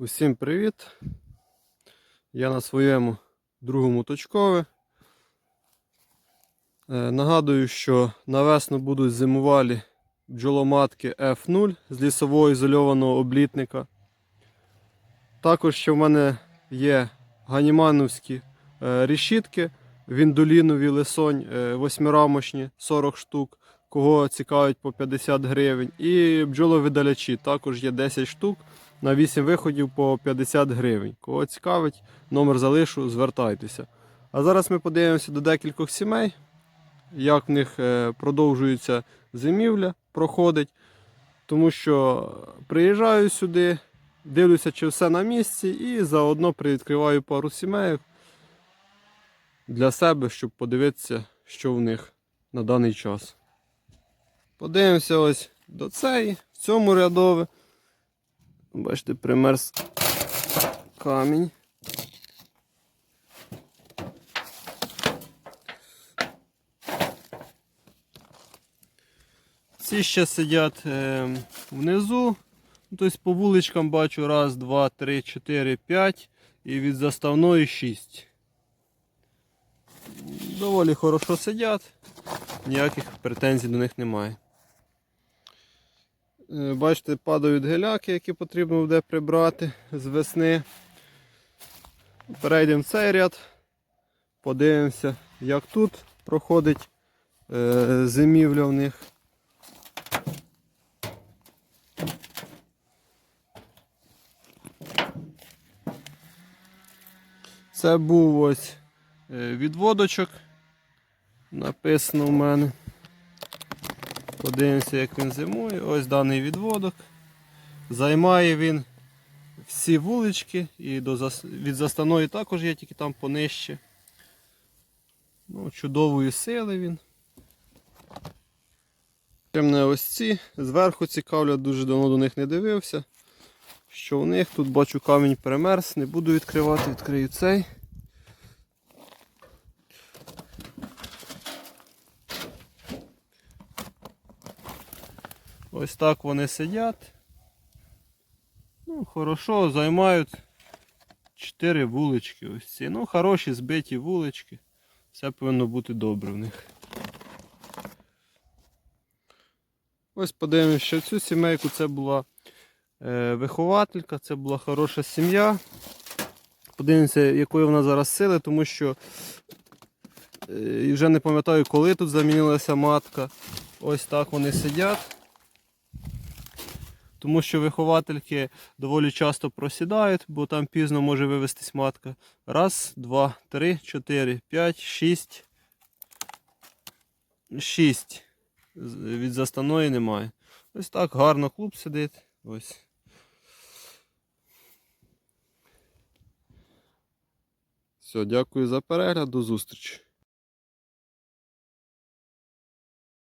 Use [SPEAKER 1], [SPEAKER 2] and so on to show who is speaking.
[SPEAKER 1] Усім привіт! Я на своєму другому точкові. Е, Нагадую, що на весну будуть зимувалі бджоломатки F0 з лісового ізольованого облітника. Також ще в мене є ганімановські е, решітки, віндолінові лисонь е, восьмирамочні 40 штук, кого цікавить по 50 гривень. І бджоловидалячі також є 10 штук на 8 виходів по 50 гривень. Кого цікавить, номер залишу, звертайтеся. А зараз ми подивимося до декількох сімей, як в них е, продовжується зимівля, проходить. Тому що приїжджаю сюди, дивлюся, чи все на місці, і заодно привідкриваю пару сімей для себе, щоб подивитися, що в них на даний час. Подивимося ось до цієї, в цьому рядові. Бачите, примерз камінь. Ці ще сидять е, внизу. Тобто по вуличкам бачу раз, два, три, чотири, п'ять і від заставної шість. Доволі хорошо сидять, ніяких претензій до них немає. Е, Бачите, падають геляки, які потрібно буде прибрати з весни. Перейдемо в цей ряд, подивимося, як тут проходить е, зимівля в них. Це був ось е, відводочок. Написано в мене. Подивимося, як він зимує. Ось даний відводок. Займає він всі вулички і до від заставної також є, тільки там понижче. Ну, чудової сили він. Ще мене ось ці зверху цікавлять, дуже давно до них не дивився. Що у них тут бачу камінь перемерз, не буду відкривати, відкрию цей. Ось так вони сидять. Ну, хорошо, займають 4 вулички ось ці. Ну, хороші збиті вулички. Все повинно бути добре в них. Ось подивимося, що цю сімейку це була е, вихователька, це була хороша сім'я. Подивимося, якої вона зараз сили, тому що е, вже не пам'ятаю, коли тут замінилася матка. Ось так вони сидять. Тому що виховательки доволі часто просідають, бо там пізно може вивестись матка. Раз, два, три, чотири, п'ять, шість. Шість. Від заставної немає. Ось так гарно клуб сидить. Ось. Все, дякую за перегляд, до зустрічі.